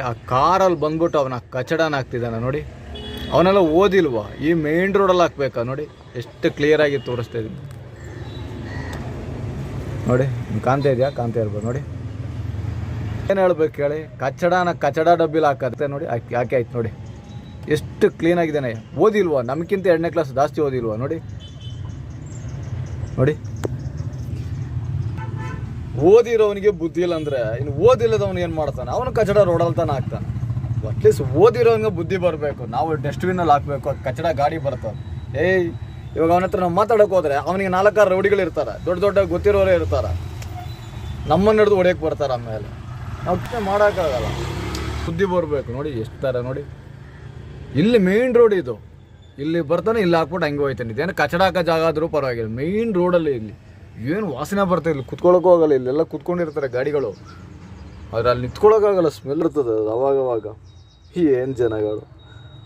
ಆ ಕಾರಲ್ಲಿ ಬಂದ್ಬಿಟ್ಟು ಅವನ ಕಚಡನ ಹಾಕ್ತಿದ್ದಾನೆ ನೋಡಿ. ಅವನೆಲ್ಲ ಓದಿಲ್ವಾ? ಈ ಮೇನ್ ರೋಡಲ್ಲಿ ಹಾಕ್ಬೇಕಾ ನೋಡಿ. ಎಷ್ಟು ಕ್ಲಿಯರ್ ಆಗಿ ತೋರಿಸ್ತಾ ಇದ್ದೀನಿ. ನೋಡಿ ಕಾಂತ ಇದೆಯಾ? ಕಾಣ್ತಾ ಇರ್ಬೋದು ನೋಡಿ. ಏನು ಹೇಳ್ಬೇಕು ಹೇಳಿ? ಕಚಡನ ಕಚಡ ಡಬ್ಬಿಲಿ ಹಾಕತ್ತೆ ನೋಡಿ. ಹಾಕಿ ಹಾಕಿ ಆಯ್ತು ನೋಡಿ. ಎಷ್ಟು ಕ್ಲೀನ್ ಆಗಿದ್ದಾನೆ. ಓದಿಲ್ವಾ? ನಮಗಿಂತ ಎರಡನೇ ಕ್ಲಾಸ್ ಜಾಸ್ತಿ ಓದಿಲ್ವಾ ನೋಡಿ. ನೋಡಿ. ಓದಿರೋವನಿಗೆ ಬುದ್ಧಿ ಇಲ್ಲ ಅಂದ್ರೆ ಇನ್ನು ಓದಿಲ್ಲದವನು ಏನು ಮಾಡ್ತಾನೆ? ಅವನು ಕಚಡ ರೋಡಲ್ಲಿ ತಾನೆ ಹಾಕ್ತಾನೆ. ಅಟ್ಲೀಸ್ಟ್ ಓದಿರೋನಿಗೆ ಬುದ್ಧಿ ಬರಬೇಕು. ನಾವು ಡಸ್ಟ್ಬಿನಲ್ಲಿ ಹಾಕಬೇಕು. ಕಚಡ ಗಾಡಿ ಬರ್ತದೆ ಏಯ್, ಇವಾಗ ಅವನ ಹತ್ರ ನಾವು ಮಾತಾಡೋಕೆ ಹೋದ್ರೆ ಅವನಿಗೆ ನಾಲ್ಕಾರು ರೌಡಿಗಳು ಇರ್ತಾರೆ. ದೊಡ್ಡ ದೊಡ್ಡ ಗೊತ್ತಿರೋರೇ ಇರ್ತಾರೆ. ನಮ್ಮನ್ನ ಹಿಡಿದು ಹೊಡೆಯಕ್ಕೆ ಬರ್ತಾರೆ ಆಮೇಲೆ. ನಾವು ಮಾಡೋಕ್ಕಾಗಲ್ಲ. ಬುದ್ಧಿ ಬರಬೇಕು. ನೋಡಿ, ಎಷ್ಟು ತರ ನೋಡಿ. ಇಲ್ಲಿ ಮೇನ್ ರೋಡ್ ಇದು. ಇಲ್ಲಿ ಬರ್ತಾನೆ, ಇಲ್ಲಿ ಹಾಕ್ಬಿಟ್ಟು ಹಂಗೆ ಹೋಯ್ತಾನೆ. ಇದೇನು ಕಚಡ ಜಾಗ ಆದರೂ ಪರವಾಗಿಲ್ಲ. ಮೇನ್ ರೋಡಲ್ಲಿ ಇಲ್ಲಿ. ಏನು ವಾಸನೆ ಬರ್ತಾ ಇಲ್ಲಿ. ಕುತ್ಕೊಳ್ಳೋಕ್ಕೂ ಆಗಲ್ಲ, ಇಲ್ಲೆಲ್ಲ ಕುತ್ಕೊಂಡಿರ್ತಾರೆ ಗಾಡಿಗಳು. ಆದ್ರೆ ಅಲ್ಲಿ ನಿಂತ್ಕೊಳ್ಳೋಕ್ಕಾಗಲ್ಲ ಸ್ಮೆಲ್ ಇರ್ತದೆ ಅದು ಅವಾಗವಾಗ. ಅವಾಗ ಏನು ಜನಗಳು.